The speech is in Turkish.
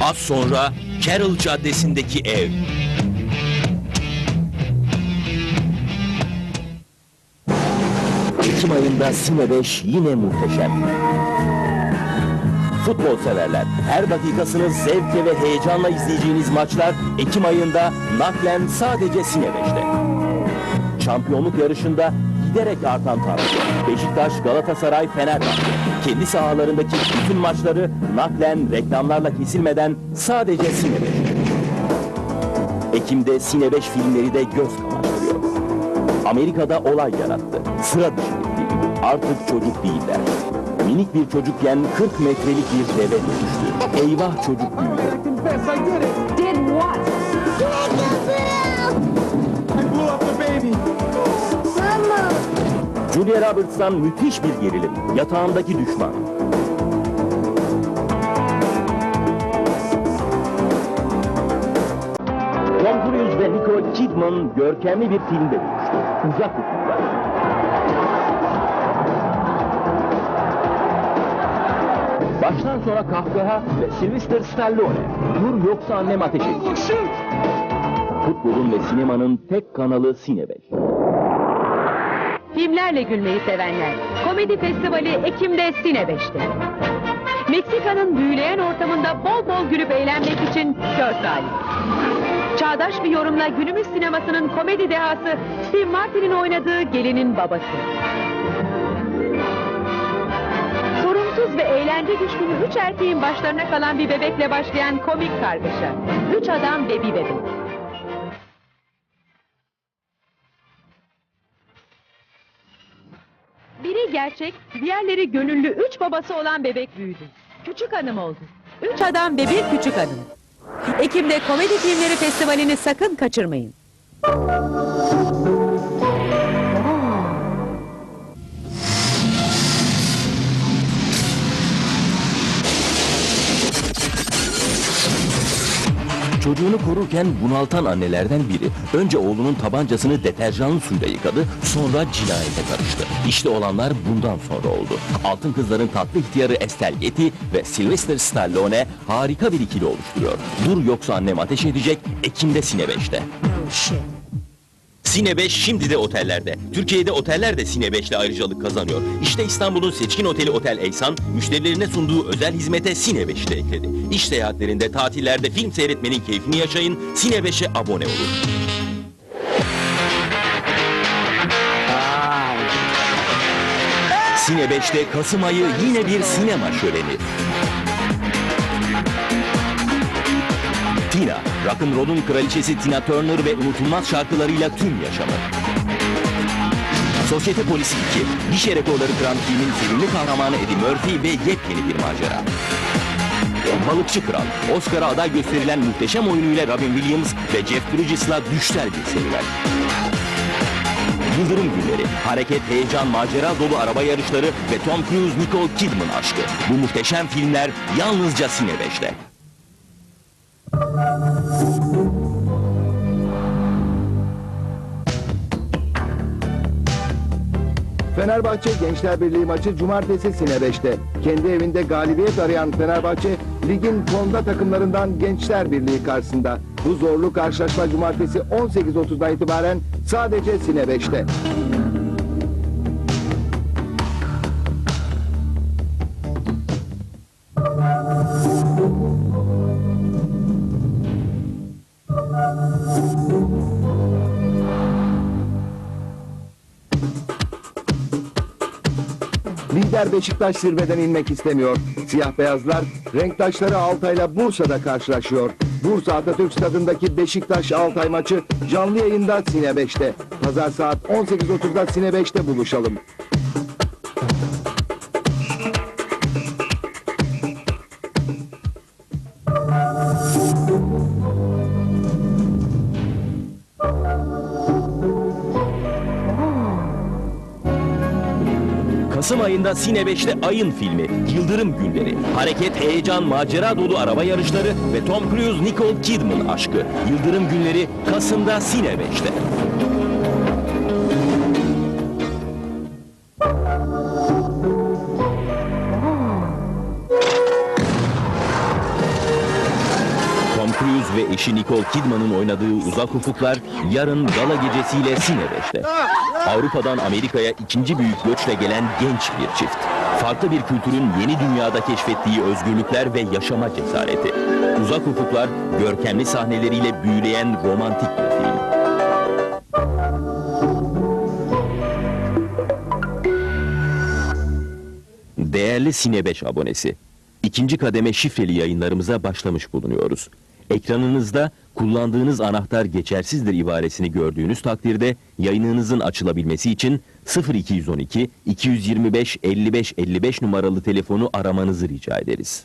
Az sonra Carroll Caddesi'ndeki ev. Ekim ayında Sine 5 yine muhteşem. Futbol severler, her dakikasını zevkle ve heyecanla izleyeceğiniz maçlar Ekim ayında naklen sadece Sine 5'te. Şampiyonluk yarışında giderek artan tansiyon. Beşiktaş, Galatasaray, Fenerbahçe. Kendi sahalarındaki bütün maçları naklen reklamlarla kesilmeden sadece Sine 5'te. Ekim'de Sine 5 filmleri de göz kamaştırıyor. Amerika'da olay yarattı. Sıra dışı. Artık çocuk değiller. Minik bir çocukken 40 metrelik bir deve dönüştü. Eyvah çocuk büyüdü. Did what? Julia Roberts'tan müthiş bir gerilim. Yatağındaki düşman. Tom Cruise ve Nicole Kidman görkemli bir filmde buluştu. Uzak ufuklar. Baştan sona kahkaha ve Sylvester Stallone. Dur yoksa annem ateş edecek. Futbolun ve sinemanın tek kanalı 5. Filmlerle gülmeyi sevenler. Komedi Festivali Ekim'de Sine 5'te. Meksika'nın büyüleyen ortamında bol bol gülüp eğlenmek için kör talip. Çağdaş bir yorumla günümüz sinemasının komedi dehası Steve Martin'in oynadığı Gelinin Babası. Sorumsuz ve eğlence düşkünü üç erkeğin başlarına kalan bir bebekle başlayan komik kargaşa. Üç adam ve bir bebek. Gerçek, diğerleri gönüllü üç babası olan bebek büyüdü. Küçük hanım oldu. Üç adam bir küçük hanım. Ekim'de Komedi Filmleri Festivali'ni sakın kaçırmayın. Çocuğunu korurken bunaltan annelerden biri önce oğlunun tabancasını deterjanlı suyla yıkadı sonra cinayete karıştı. İşte olanlar bundan sonra oldu. Altın Kızların tatlı ihtiyarı Estel Getty ve Sylvester Stallone harika bir ikili oluşturuyor. Dur yoksa annem ateş edecek Ekim'de Sine 5'te. Sine 5 şimdi de otellerde. Türkiye'de oteller de Sine 5 ile ayrıcalık kazanıyor. İşte İstanbul'un seçkin oteli Otel Eysan, müşterilerine sunduğu özel hizmete Sine 5'i de ekledi. İş seyahatlerinde, tatillerde film seyretmenin keyfini yaşayın, Sine 5'e abone olun. Sine 5'te Kasım ayı yine bir sinema şöleni. Tina, rock'n'roll'un kraliçesi Tina Turner ve unutulmaz şarkılarıyla tüm yaşamı. Sosyete Polisi 2, gişe rekorları kıran filmin sevimli kahramanı Eddie Murphy ve yepyeni bir macera. Balıkçı Kral, Oscar'a aday gösterilen muhteşem oyunuyla Robin Williams ve Jeff Bridges'la düşler bir serüven. Yıldırım Günleri, hareket, heyecan, macera dolu araba yarışları ve Tom Cruise, Nicole Kidman aşkı. Bu muhteşem filmler yalnızca Sine 5'te. Fenerbahçe Gençler Birliği maçı cumartesi Sine 5'te. Kendi evinde galibiyet arayan Fenerbahçe, ligin fonda takımlarından Gençler Birliği karşısında. Bu zorlu karşılaşma cumartesi 18.30'dan itibaren sadece Sine 5'te. Lider Beşiktaş zirveden inmek istemiyor. Siyah beyazlar renktaşları Altay'la Bursa'da karşılaşıyor. Bursa Atatürk Stadı'ndaki Beşiktaş Altay maçı canlı yayında Sine 5'te. Pazar saat 18.30'da Sine 5'te buluşalım. Kasım ayında Sine 5'te Ayın filmi Yıldırım Günleri. Hareket, heyecan, macera dolu araba yarışları ve Tom Cruise, Nicole Kidman aşkı. Yıldırım Günleri Kasım'da Sine 5'te. Eşi Nicole Kidman'ın oynadığı Uzak Ufuklar yarın gala gecesiyle Sinebeş'te. Avrupa'dan Amerika'ya ikinci büyük göçle gelen genç bir çift. Farklı bir kültürün yeni dünyada keşfettiği özgürlükler ve yaşama cesareti. Uzak Ufuklar görkemli sahneleriyle büyüleyen romantik bir film. Değerli Sine 5 abonesi, ikinci kademe şifreli yayınlarımıza başlamış bulunuyoruz. Ekranınızda kullandığınız anahtar geçersizdir ibaresini gördüğünüz takdirde yayınınızın açılabilmesi için 0212 225 55 55 numaralı telefonu aramanızı rica ederiz.